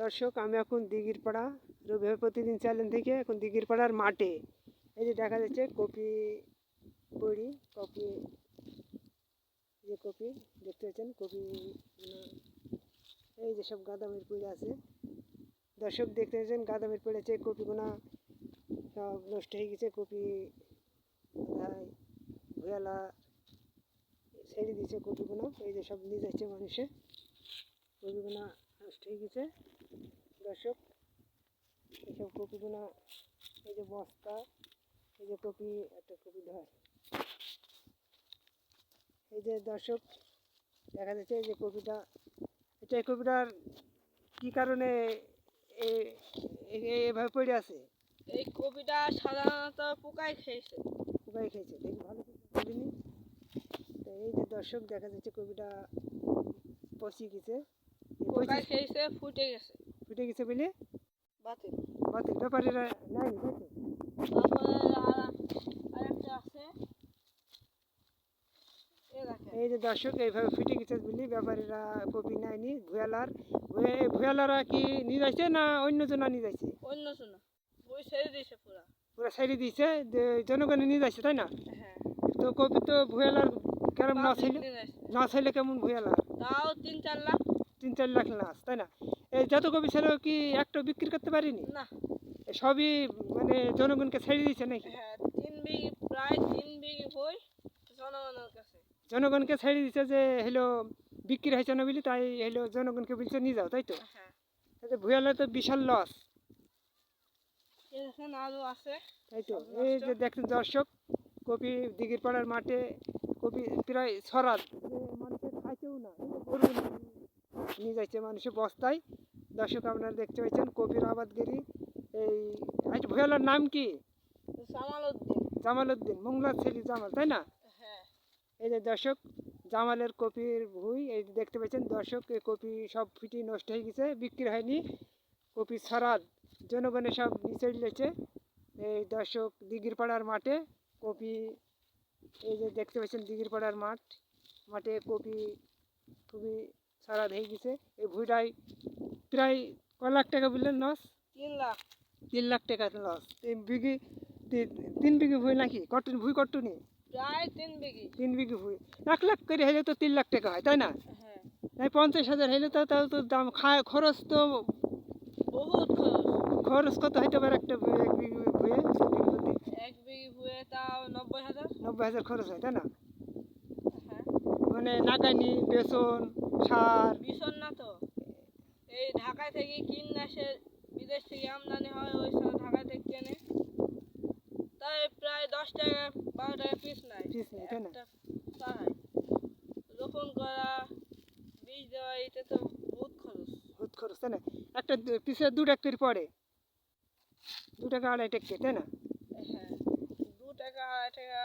দর্শক, আমি এখন দিঘির পাড়া রবিবার প্রতিদিন চ্যানেল থেকে এখন দিঘির পাড়ার মাঠে। এই যে দেখা যাচ্ছে কপি বড়ি, কপি যে কপি, দেখতে পাচ্ছেন কপি এই যে সব গাঁদামের পুড়ে আছে। দর্শক, দেখতে পাচ্ছেন গাঁদামের পড়েছে কপিগুনা সব নষ্ট হয়ে গেছে, কপি ভুয়ালা ছেড়ে দিয়েছে কপিগুলো এই যে সব নিয়ে যাচ্ছে মানুষে। কপিগুলো নষ্ট হয়ে গেছে। দর্শক এইসব কপিগুলো এই যে বস্তা এই যে কপি একটা কপি ধর। এই যে দর্শক দেখা যাচ্ছে এই যে কপিটা এটা এই কপিটার কি কারণে এভাবে পড়ে আছে? এই কপিটা সাধারণত পোকায় খেয়েছে। পোকায় খেয়েছে দেখি ভালো করে বলিনি তো এই যে দর্শক দেখা যাচ্ছে কপিটা পচি গেছে। পোকায় খেয়েছে ফুটে গেছে। ফুটে গেছে বলে? বাতিল। বাতিল। ব্যাপারীরা নাই এই যে দর্শক এইভাবে ফিটে গেছে বলি ব্যাপারীরা কপি নেয়নি ভুয়ালার ভুয়ালারা কি নিয়ে যাইছে না অন্য জনা নিয়ে যাইছে? অন্য শোনো বই ছেড়ে দিয়েছে পুরা। পুরো সাইডে দিয়েছে জনগণে নিয়ে যাইছে তাই না? হ্যাঁ। তো কপি তো ভুয়ালার কেমন না ছেলে। না ছেলে কেমন ভুয়ালার তাও তিন চার লাখ। তিন চার লাখ লাশ তাই না? এই যত কপি ছিল কি একটা বিক্রি করতে পারিনি? না। সবই মানে জনগণকে ছেড়ে দিয়েছে নাকি? হ্যাঁ তিন বিঘি প্রায় তিন বিঘি বই জনগণের কাছে। জনগণকে ছেড়ে দিয়েছে যে হলো বিক্রি হয়েছে না বলি তাই হলো জনগণকে বলছে নিয়ে যাও তাই তো? হ্যাঁ। তাতে ভুয়ালা তো বিশাল লস দেখেন আছে। তাই তো? এই যে দেখছেন দর্শক কপি দিঘির পাড়ার মাঠে কপি প্রায় ছড়াত। মানুষের খাইতেও না নিয়ে যাচ্ছে মানুষের বস্তায়। দর্শক আপনারা দেখতে পাচ্ছেন কপির আবাদগিরি। এই আচ্ছা ভুয়ালার নাম কি? জামাল উদ্দিন মোংলার ছেলে জামাল তাই না? হ্যাঁ। এই যে দর্শক জামালের কপির ভুই এই যে দেখতে পাচ্ছেন দর্শক এই কপি সব ফিটি নষ্ট হয়ে গেছে বিক্রি হয়নি। কপি ছড়াত জনগণে সব নিচে লেছে এই দর্শক দিঘির পাড়ার মাঠে কপি এই যে দেখতে পাচ্ছেন দিঘির পাড়ার মাঠ। মাঠে কপি খুবই ছড়াত হয়ে গেছে। এই ভুইটাই প্রায় ক লাখ টাকা বললেন লস তিন লাখ। তিন লাখ টাকা লস তিন বিঘি তিন বিঘি ভুঁই নাকি? কটন ভুই কটুনি? প্রায় তিন বিঘি। তিন বিঘি ভুঁই। এক লাখ করে হলে তো তিন লাখ টাকা হয় তাই না? হ্যাঁ। তাই পঞ্চাশ হাজার হলে তো তাহলে তো দাম খায় খরচ তো বহুত খরচ। কত হইতে পারে একটা ভুঁই, এক বিঘি ভুয়ে এক বিঘি ভুয়ে তাও নব্বই হাজার। নব্বই হাজার খরচ হয় তাই না? হ্যাঁ। মানে নাগানি বেসন সার। ভীষণ না তো? এই ঢাকায় থেকে কিনে আসে বিদেশ থেকে আমদানি হয় ওই সময় ঢাকায় থেকে কেনে। তাই প্রায় দশ টাকা বারো টাকা পিস নাই পিস নেয়, তাই না? একটা তাই রোপণ করা বীজ দেওয়া এটা তো বহুত খরচ। বহুত খরচ তাই না? একটা দু- পিসে দু টাকা পড়ে। দু টাকা আড়াই টাকা তাই না হ্যাঁ দু টাকা আড়াই টাকা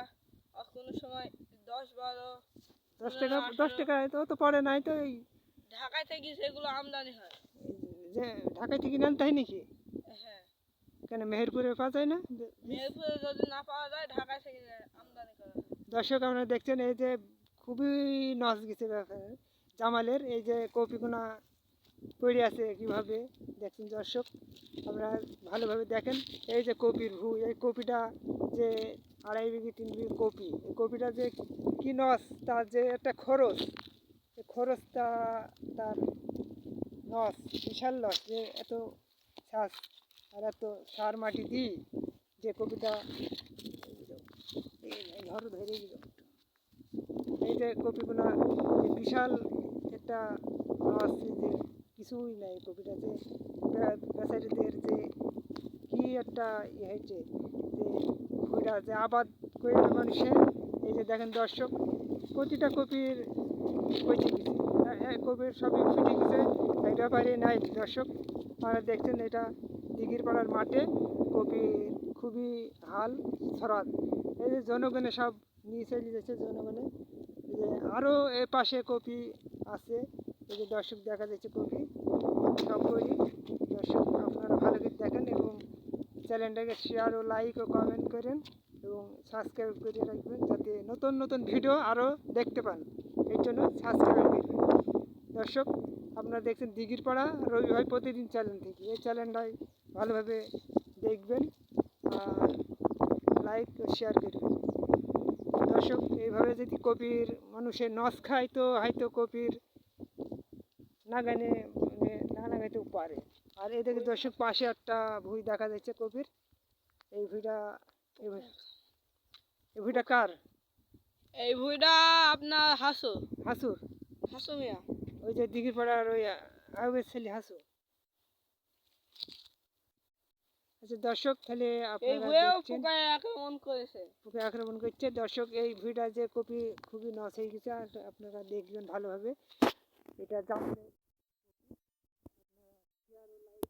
আর কোনো সময় দশ বারো দশ টাকা দশ টাকা তো তো পড়ে নাই তো এই। ঢাকায় থেকে সেগুলো আমদানি হয়। যে ঢাকায় থেকে আনতে হয় নাকি? হ্যাঁ। কেন মেহেরপুরে পাওয়া যায় না? মেহেরপুরে যদি না পাওয়া যায় ঢাকায় থেকে আমদানি করা দর্শক আপনারা দেখছেন এই যে খুবই নস গেছে ব্যাপার। জামালের এই যে কপিগুনা পড়ে আছে কীভাবে দেখছেন দর্শক? আপনারা ভালোভাবে দেখেন এই যে কপির ভু এই কপিটা যে আড়াই বিঘি, তিন বিঘি কপি। এই কপিটা যে কি নস তার যে একটা খরচ। এই খরচটা তার নস, বিশাল লস যে এত শ্বাস আর এত সার মাটি দিই যে কপিটা এই ধরো দিল এই যে কপিগুলো যে বিশাল একটা আছে যে কিছুই নাই কপিটাতে একটা ইয়ে হয়েছে যে ভুইরা যে আবাদ করে না মানুষে এই যে দেখেন দর্শক, প্রতিটা কপির পচে গেছে। এ- এ কপির সবই ফুটে গেছে এই ব্যাপারে নাই দর্শক। আপনারা দেখছেন এটা দিঘির পাড়ার মাঠে, কপি খুবই হাল ছড়াত এই যে জনগণে সব নিয়ে চলে যাচ্ছে জনগণে। যে আরও এ পাশে কপি আছে, এই যে দর্শক দেখা যাচ্ছে কপি। সব করি দর্শক আপনারা ভালো করে দেখেন এবং চ্যানেলটাকে শেয়ার ও লাইক ও কমেন্ট করেন এবং সাবস্ক্রাইব করে রাখবেন যাতে নতুন নতুন ভিডিও আরও দেখতে পান। এর জন্য সাবস্ক্রাইব করবেন। দর্শক, আপনারা দেখছেন দিঘির পাড়া, রবি ভাই প্রতিদিন চ্যানেল থেকে এই চ্যানেলটাই ভালোভাবে দেখবেন আর লাইক ও শেয়ার করবেন। দর্শক, এইভাবে যদি কপির মানুষের নস খায় তো হয়তো কপির নাগানে মানে না লাগাইতেও পারে। আর এদিকে দর্শক পাশে একটা ভুঁই দেখা যাচ্ছে কপির এই ভুঁইটা এই ভুঁই- এই ভুঁইটা কার? এই ভুঁইটা আপনার হাসু। হাসুর? হাসু মিয়া। ওই যে দিঘির পাড়ার ওই আয়ুবের ছেলে হাসু। আচ্ছা দর্শক তাহলে পোকা আক্রমণ করছে। দর্শক এই ভুঁইটা যে কপি খুবই নষ্ট হয়ে গেছে আর আপনারা দেখবেন ভালোভাবে। এটা জানলে